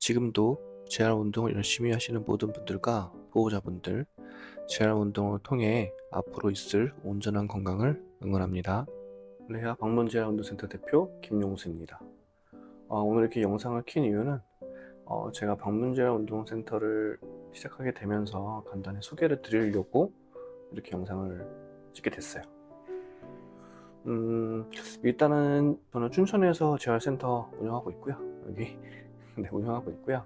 지금도 재활 운동을 열심히 하시는 모든 분들과 보호자분들, 재활 운동을 통해 앞으로 있을 온전한 건강을 응원합니다. 레아 방문 재활 운동센터 대표 김용수입니다. 어, 오늘 이렇게 영상을 킨 이유는 어, 제가 방문 재활 운동센터를 시작하게 되면서 간단히 소개를 드리려고 이렇게 영상을 찍게 됐어요. 음, 일단은 저는 춘천에서 재활센터 운영하고 있고요. 여기 네, 운영하고 있고요.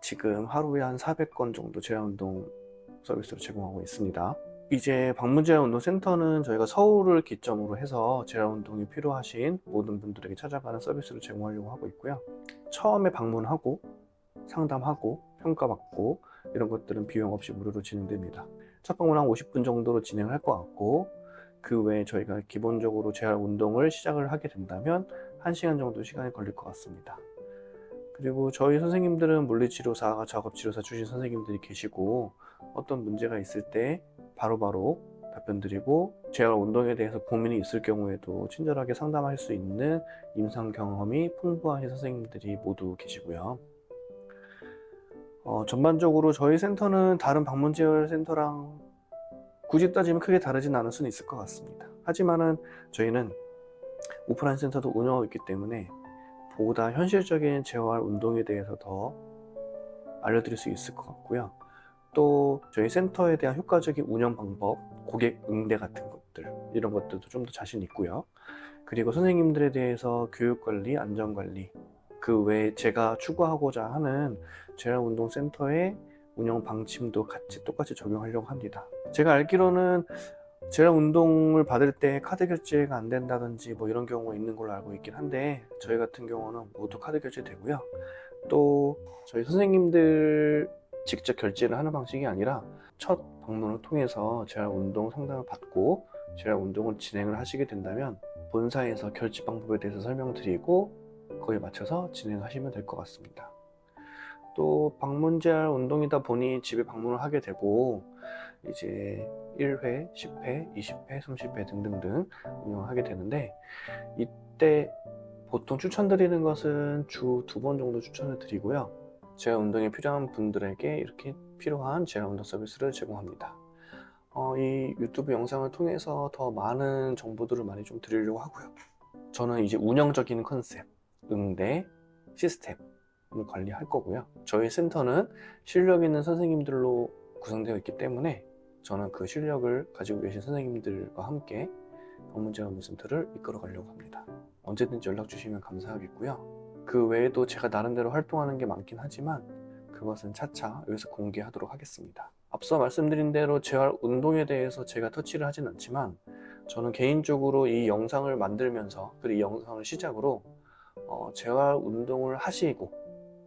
지금 하루에 한 400건 정도 재활운동 서비스를 제공하고 있습니다. 이제 방문재활운동센터는 저희가 서울을 기점으로 해서 재활운동이 필요하신 모든 분들에게 찾아가는 서비스를 제공하려고 하고 있고요. 처음에 방문하고 상담하고 평가받고 이런 것들은 비용 없이 무료로 진행됩니다. 첫 방문 한 50분 정도로 진행할 것 같고 그 외에 저희가 기본적으로 재활운동을 시작을 하게 된다면 1시간 정도 시간이 걸릴 것 같습니다. 그리고 저희 선생님들은 물리치료사, 작업치료사 주신 선생님들이 계시고 어떤 문제가 있을 때 바로바로 답변 드리고 재활 운동에 대해서 고민이 있을 경우에도 친절하게 상담할 수 있는 임상 경험이 풍부하신 선생님들이 모두 계시고요. 어, 전반적으로 저희 센터는 다른 방문재활 센터랑 굳이 따지면 크게 다르진 않을 수는 있을 것 같습니다. 하지만은 저희는 오프라인 센터도 운영하고 있기 때문에 보다 현실적인 재활 운동에 대해서 더 알려드릴 수 있을 것 같고요. 또 저희 센터에 대한 효과적인 운영 방법, 고객 응대 같은 것들 이런 것들도 좀 더 자신 있고요. 그리고 선생님들에 대해서 교육 관리, 안전 관리 그 외에 제가 추구하고자 하는 재활 운동 센터의 운영 방침도 같이 똑같이 적용하려고 합니다. 제가 알기로는 재활운동을 받을 때 카드 결제가 안 된다든지 뭐 이런 경우가 있는 걸로 알고 있긴 한데 저희 같은 경우는 모두 카드 결제 되고요. 또 저희 선생님들 직접 결제를 하는 방식이 아니라 첫 방문을 통해서 재활 운동 상담을 받고 재활 운동을 진행을 하시게 된다면 본사에서 결제 방법에 대해서 설명드리고 거기에 맞춰서 진행하시면 될 것 같습니다. 또 방문 재활 운동이다 보니 집에 방문을 하게 되고 이제 1회, 10회, 20회, 30회 등등등 운영을 하게 되는데 이때 보통 추천드리는 것은 주 두 번 정도 추천을 드리고요. 재활 운동이 필요한 분들에게 이렇게 필요한 재활 운동 서비스를 제공합니다. 어, 이 유튜브 영상을 통해서 더 많은 정보들을 많이 좀 드리려고 하고요. 저는 이제 운영적인 컨셉, 응대, 시스템 을 관리할 거고요. 저희 센터는 실력 있는 선생님들로 구성되어 있기 때문에 저는 그 실력을 가지고 계신 선생님들과 함께 방문재활센터를 이끌어 가려고 합니다. 언제든지 연락 주시면 감사하겠고요. 그 외에도 제가 나름대로 활동하는 게 많긴 하지만 그것은 차차 여기서 공개하도록 하겠습니다. 앞서 말씀드린 대로 재활 운동에 대해서 제가 터치를 하진 않지만 저는 개인적으로 이 영상을 만들면서 그리고 이 영상을 시작으로 어, 재활 운동을 하시고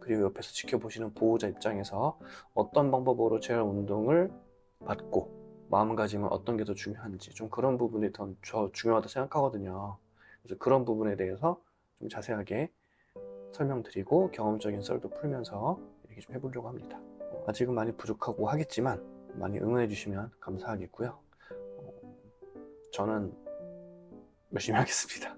그리고 옆에서 지켜보시는 보호자 입장에서 어떤 방법으로 재활 운동을 받고 마음가짐은 어떤 게 더 중요한지 좀 그런 부분이 더저 중요하다 생각하거든요. 그래서 그런 부분에 대해서 좀 자세하게 설명드리고 경험적인 썰도 풀면서 얘기 좀 해보려고 합니다. 어, 아직은 많이 부족하고 하겠지만 많이 응원해 주시면 감사하겠고요. 어, 저는 열심히 하겠습니다.